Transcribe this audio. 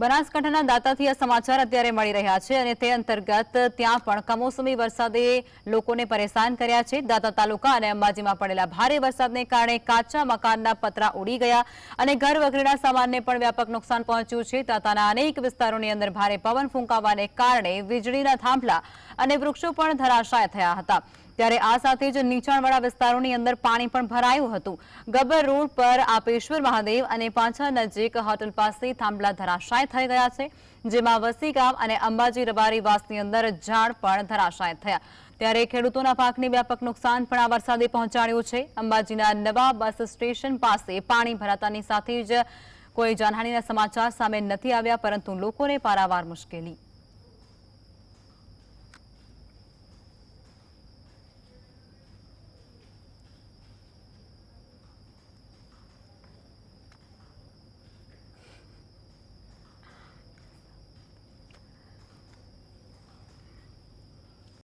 બનાસકાંઠાના દાતાથી આ સમાચાર અત્યારે મળી રહ્યા છે અને તે અંતર્ગત ત્યાં પણ કમોસમી વરસાદે લોકોને પરેશાન કર્યા છે. દાતા તાલુકા અને અંબાજીમાં પડેલા ભારે વરસાદને કારણે કાચા મકાનના પતરા ઉડી ગયા અને ઘર વગેરેના સામાનને પણ વ્યાપક નુકસાન પહોંચ્યું છે. દાતાના અનેક વિસ્તારોની અંદર ભારે પવન ફૂંકાવાને કારણે વીજળીના થાંભલા અને વૃક્ષો પણ ધરાશાય થયા હતા. ત્યારે આ સાથે જ નીચાણવાળા વિસ્તારોની અંદર પાણી પણ ભરાયું હતું. ગબ્બર રોડ પર આપેશ્વર મહાદેવ અને પાંછા નજીક હોટલ પાસે થાંભલા ધરાશાય થઈ ગયા છે, જેમાં વસી ગામ અને અંબાજી રબારી વાસની અંદર ઝાડ પણ ધરાશાય થયા. ત્યારે ખેડૂતોના પાકને વ્યાપક નુકસાન પણ આ વરસાદે પહોંચાડ્યું છે. અંબાજીના નવા બસ સ્ટેશન પાસે પાણી ભરાતાની સાથે જ કોઈ જાનહાનિના સમાચાર સામે નથી આવ્યા, પરંતુ લોકોને પારાવાર મુશ્કેલી.